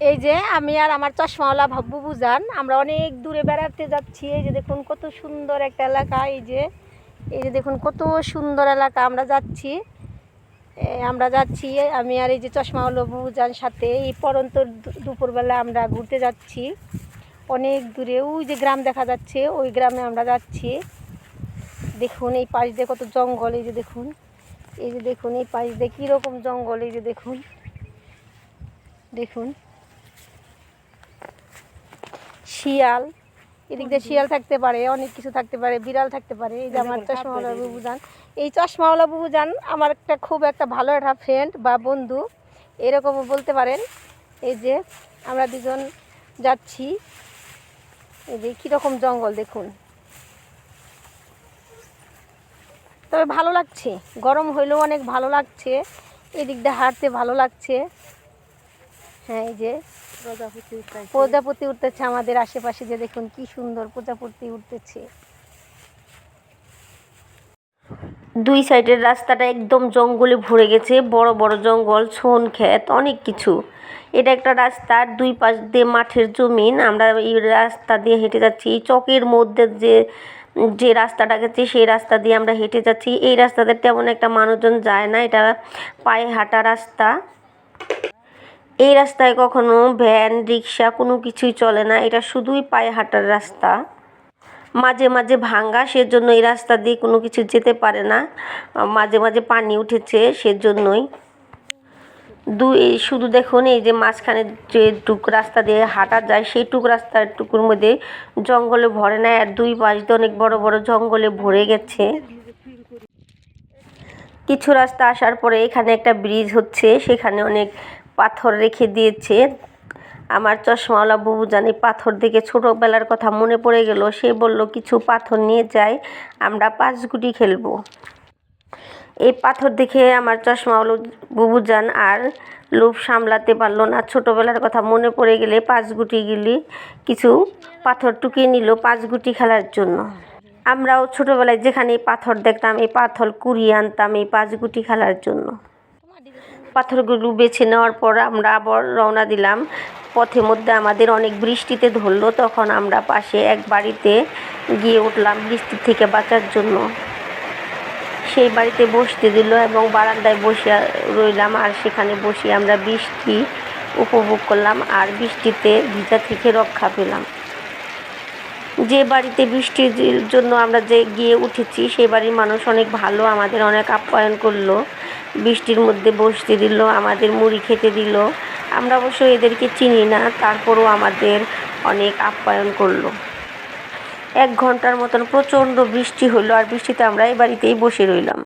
এই যে আমি আর আমার চশমাওয়ালা ভাব্বু বুঝান, আমরা অনেক দূরে বেড়াতে যাচ্ছি। এই যে দেখুন কত সুন্দর একটা এলাকা, এই যে এই যে দেখুন কত সুন্দর এলাকা, আমরা যাচ্ছি। আমরা যাচ্ছি, আমি আর এই যে চশমাওয়ালা বুবুজান সাথে, এই পরন্ত দুপুরবেলা আমরা ঘুরতে যাচ্ছি। অনেক দূরে, ওই যে গ্রাম দেখা যাচ্ছে, ওই গ্রামে আমরা যাচ্ছি। দেখুন এই পাশ দিয়ে কত জঙ্গল, এই যে দেখুন, এই যে দেখুন এই পাশ দিয়ে কীরকম জঙ্গল, এই যে দেখুন। দেখুন শিয়াল এদিক দিয়ে শিয়াল থাকতে পারে অনেক কিছু থাকতে পারে বিড়াল থাকতে পারে এই যে আমার চশমাওয়ালা বুবুজান এই চশমাওয়ালা বুবুজান আমার একটা খুব একটা ভালো একটা ফ্রেন্ড বা বন্ধু এরকমও বলতে পারেন এই যে আমরা দুজন যাচ্ছি এই যে কীরকম জঙ্গল দেখুন। তবে ভালো লাগছে গরম হইলেও অনেক ভালো লাগছে এদিক দিয়ে হাঁটতে ভালো লাগছে। হ্যাঁ এই যে প্রজাপতি উঠতেছে। প্রজাপতি উঠতেছে আমাদের আশেপাশে যে দেখুন কি সুন্দর প্রজাপতি উঠতেছে। দুই সাইডের রাস্তাটা একদম জঙ্গলে ভরে গেছে বড় বড় জঙ্গল ছন ক্ষেত অনেক কিছু। এটা একটা রাস্তার দুই পাশ দিয়ে মাঠের জমিন। আমরা এই রাস্তা দিয়ে হেঁটে যাচ্ছি এই চকের মধ্যে যে যে রাস্তাটা গেছে সেই রাস্তা দিয়ে আমরা হেঁটে যাচ্ছি। এই রাস্তাতে তেমন একটা মানুষজন যায় না এটা পায়ে হাঁটা রাস্তা। এই রাস্তায় কখনো ভ্যান রিক্সা কোনো কিছুই চলে না। এটা শুধুই পায়ে হাঁটার রাস্তা। মাঝে মাঝে ভাঙ্গা, সেজন্য এই রাস্তা দিয়ে কোনো কিছু যেতে পারে না। মাঝে মাঝে পানি উঠেছে, সেজন্যই। দুই শুধু দেখুন, এই যে মাঝখানে যে টুক রাস্তা দিয়ে হাঁটা যায়, সেই টুক রাস্তার টুকুর মধ্যে জঙ্গলে ভরে নেয় আর দুই পাশ দিয়ে অনেক বড় বড় জঙ্গলে ভরে গেছে। কিছু রাস্তা আসার পরে এখানে একটা ব্রিজ হচ্ছে, সেখানে অনেক পাথর রেখে দিয়েছে। আমার চশমাওয়ালা বুবু জানি পাথর দেখে ছোটোবেলার কথা মনে পড়ে গেল। সে বলল, কিছু পাথর নিয়ে যাই, আমরা পাঁচ গুটি খেলব। এই পাথর দেখে আমার চশমাওয়ালা বুবু যান আর লোভ সামলাতে পারল না। ছোটোবেলার কথা মনে পড়ে গেলে পাঁচ গুটি গিলি, কিছু পাথর টুকিয়ে নিল পাঁচ গুটি খেলার জন্য। আমরাও ছোটোবেলায় যেখানে পাথর দেখতাম, এই পাথর কুড়িয়ে আনতাম এই পাঁচ গুটি খেলার জন্য। পাথরগুলো বেছে নেওয়ার পর আমরা আবার রওনা দিলাম। পথে মধ্যে আমাদের অনেক বৃষ্টিতে ধরলো, তখন আমরা পাশে এক বাড়িতে গিয়ে উঠলাম বৃষ্টি থেকে বাঁচার জন্য। সেই বাড়িতে বসতে দিল এবং বারান্দায় বসে রইলাম আর সেখানে বসে আমরা বৃষ্টি উপভোগ করলাম আর বৃষ্টিতে ভিজা থেকে রক্ষা পেলাম। যে বাড়িতে বৃষ্টির জন্য আমরা যে গিয়ে উঠেছি সেই বাড়ির মানুষ অনেক ভালো, আমাদের অনেক আপ্যায়ন করল। বৃষ্টির মধ্যে বসতে দিল, আমাদের মুড়ি খেতে দিল। আমরা অবশ্য এদেরকে চিনি না, তারপরও আমাদের অনেক আপ্যায়ন করল। এক ঘণ্টার মতন প্রচণ্ড বৃষ্টি হলো আর বৃষ্টিতে আমরা এই বাড়িতেই বসে রইলাম।